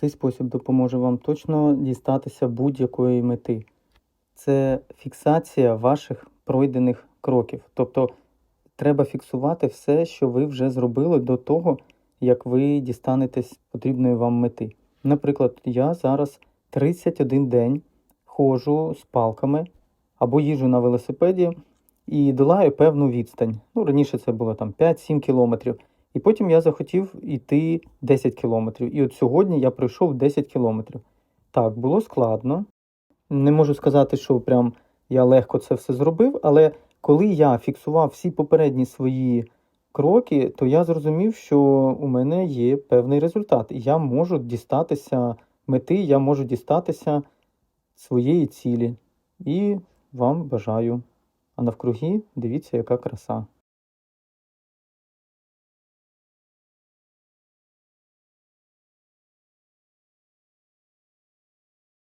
Цей спосіб допоможе вам точно дістатися будь-якої мети. Це фіксація ваших пройдених кроків. Тобто треба фіксувати все, що ви вже зробили до того, як ви дістанетесь потрібної вам мети. Наприклад, я зараз 31 день ходжу з палками або їжджу на велосипеді і долаю певну відстань. Ну, раніше це було там 5-7 кілометрів. І потім я захотів йти 10 кілометрів. І от сьогодні я пройшов 10 кілометрів. Так, було складно. Не можу сказати, що прям я легко це все зробив, але коли я фіксував всі попередні свої кроки, то я зрозумів, що у мене є певний результат. І я можу дістатися мети, я можу дістатися своєї цілі. І вам бажаю. А навкруги дивіться, яка краса.